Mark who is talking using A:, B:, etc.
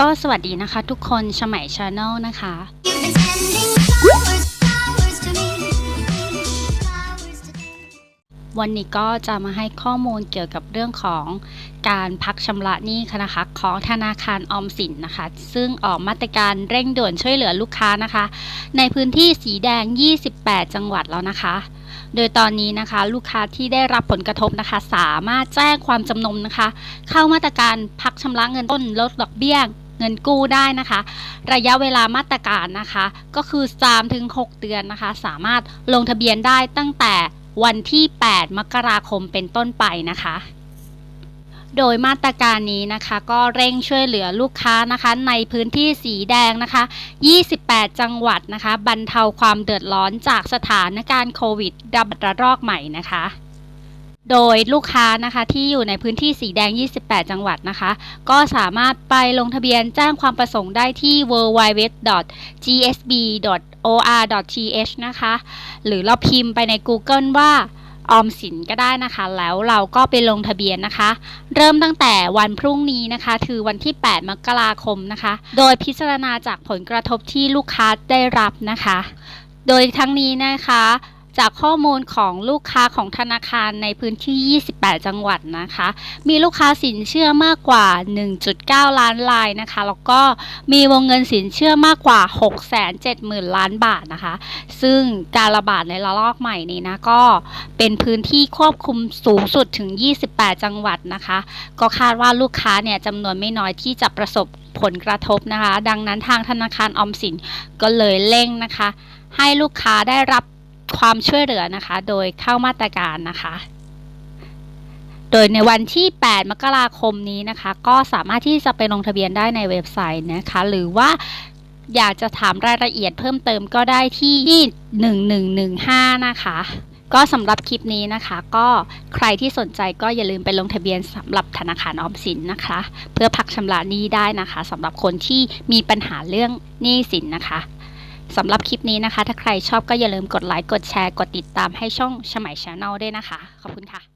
A: ก็สวัสดีนะคะทุกคนชมัยชาแนลนะคะ วันนี้ก็จะมาให้ข้อมูลเกี่ยวกับเรื่องของการพักชำระหนี้ค่ะนะคะของธนาคารออมสินนะคะ ซึ่งออกมาตรการเร่งด่วนช่วยเหลือลูกค้านะคะ ในพื้นที่สีแดง 28 จังหวัดแล้วนะคะ โดยตอนนี้นะคะ ลูกค้าที่ได้รับผลกระทบนะคะ สามารถแจ้งความจำนงนะคะ เข้ามาตรการพักชำระเงินต้นลดดอกเบี้ย เงินกู้ได้นะคะ ระยะเวลามาตรการนะคะ ก็คือ3-6เดือนนะคะ สามารถลงทะเบียนได้ตั้งแต่วันที่ 8 มกราคมเป็นต้นไปนะคะ โดยมาตรการนี้นะคะ ก็เร่งช่วยเหลือลูกค้านะคะ ในพื้นที่สีแดงนะคะ 28 จังหวัดนะคะ บรรเทาความเดือดร้อนจากสถานการณ์โควิดระรอกใหม่นะคะ โดยลูกค้านะคะที่อยู่ในพื้นที่สีแดง 28 จังหวัดนะคะ ก็สามารถไปลงทะเบียนแจ้งความประสงค์ได้ที่ www.gsb.or.th นะคะ หรือเราพิมพ์ไปใน Google ว่าออมสินก็ได้นะคะ แล้วเราก็ไปลงทะเบียนนะคะ เริ่มตั้งแต่วันพรุ่งนี้นะคะ คือวันที่ 8 มกราคมนะคะ โดยพิจารณาจากผลกระทบที่ลูกค้าได้รับนะคะ โดยทั้งนี้นะคะ จากข้อมูลของลูกค้าของธนาคารในพื้นที่ 28 จังหวัดนะคะ มีลูกค้าสินเชื่อมากกว่า 1.9 ล้านรายนะคะ แล้วก็มีวงเงินสินเชื่อมากกว่า 670,000 ล้านบาทนะคะ ซึ่งการระบาดในระลอกใหม่นี้นะก็เป็นพื้นที่ควบคุมสูงสุดถึง 28 จังหวัดนะคะ ก็คาดว่าลูกค้าเนี่ยจำนวนไม่น้อยที่จะประสบผลกระทบนะคะ ดังนั้นทางธนาคารออมสินก็เลยเร่งนะคะ ให้ลูกค้าได้รับ ความช่วยเหลือนะคะ โดยเข้ามาตรการนะคะ โดยในวันที่ 8 มกราคมนี้นะคะ ก็สามารถที่จะไปลงทะเบียนได้ในเว็บไซต์นะคะ หรือว่าอยากจะถามรายละเอียดเพิ่มเติมก็ได้ที่1115 นะคะ ก็สำหรับคลิปนี้นะคะ ก็ใครที่สนใจก็อย่าลืมไปลงทะเบียนสำหรับธนาคารออมสินนะคะ เพื่อพักชำระหนี้ได้นะคะสำหรับคนที่มีปัญหาเรื่องหนี้สินนะคะ สำหรับคลิปนี้นะคะ ถ้าใครชอบก็อย่าลืมกดไลค์ กดแชร์ กดติดตามให้ช่องชมัยชาแนลด้วยนะคะ ขอบคุณค่ะ